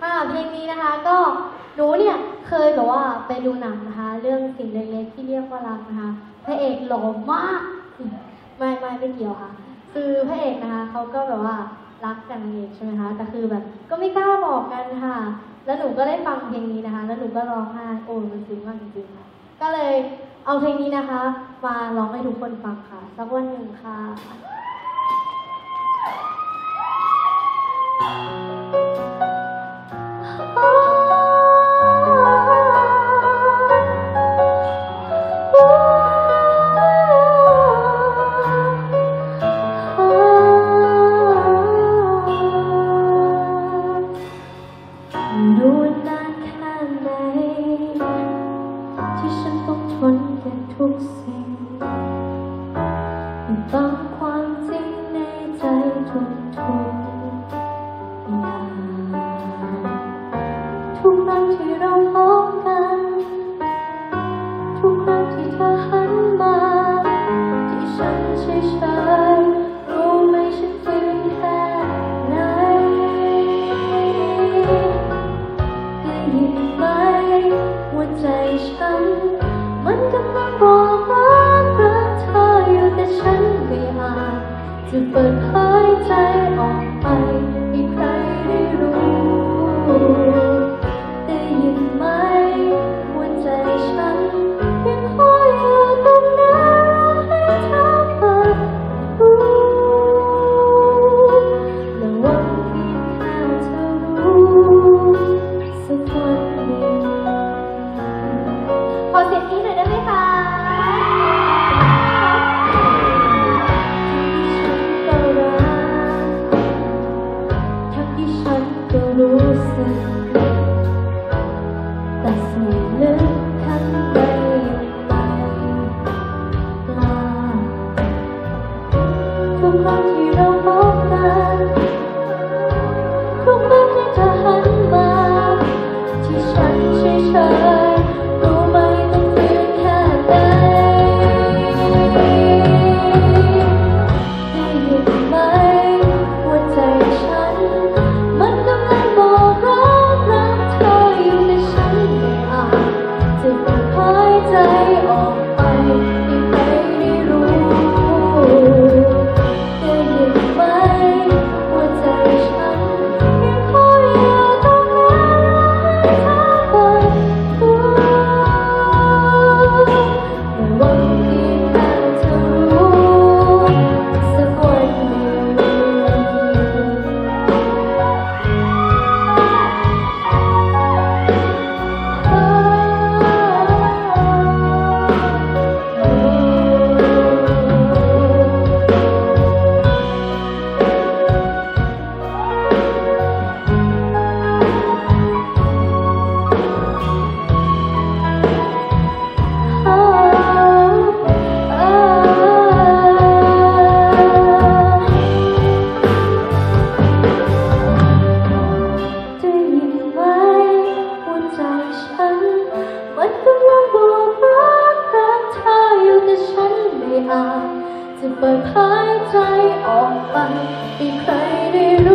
ค่ะเพลงนี้นะคะก็หนูเนี่ยเคยแบบว่าไปดูหนังนะคะ เรื่องสิ่งเล็กๆที่เรียกว่ารักนะคะพระเอกหล่อมากไม่ไม่ไม่เกี่ยวค่ะ คือพระเอกนะคะเขาก็แบบว่ารักกันเองใช่ไหมคะแต่คือแบบก็ไม่กล้าบอกกันค่ะ แล้วหนูก็ได้ฟังเพลงนี้นะคะ แล้วหนูก็ร้องไห้โอ้มันซึ้งมากจริงๆค่ะก็เลยเอาเพลงนี้นะคะ มาร้องให้ทุกคนฟังค่ะ สักวันหนึ่งค่ะ ทุกสิ่งบางความจริงในใจทุกทุกๆอย่างทุกครั้งที่เราพบกัน ทุกครั้งที่เธอหันมา ที่ฉันเฉยๆรู้ไหมฉันฝืนแค่ไหนได้ยินไหมหัวใจฉัน มันกำลังบอกรักรักเธออยู่แต่ฉันไม่อาจจะเปิดเผยใจออกไปให้ใครได้รู้ เหายใจออกไปที่ใครได้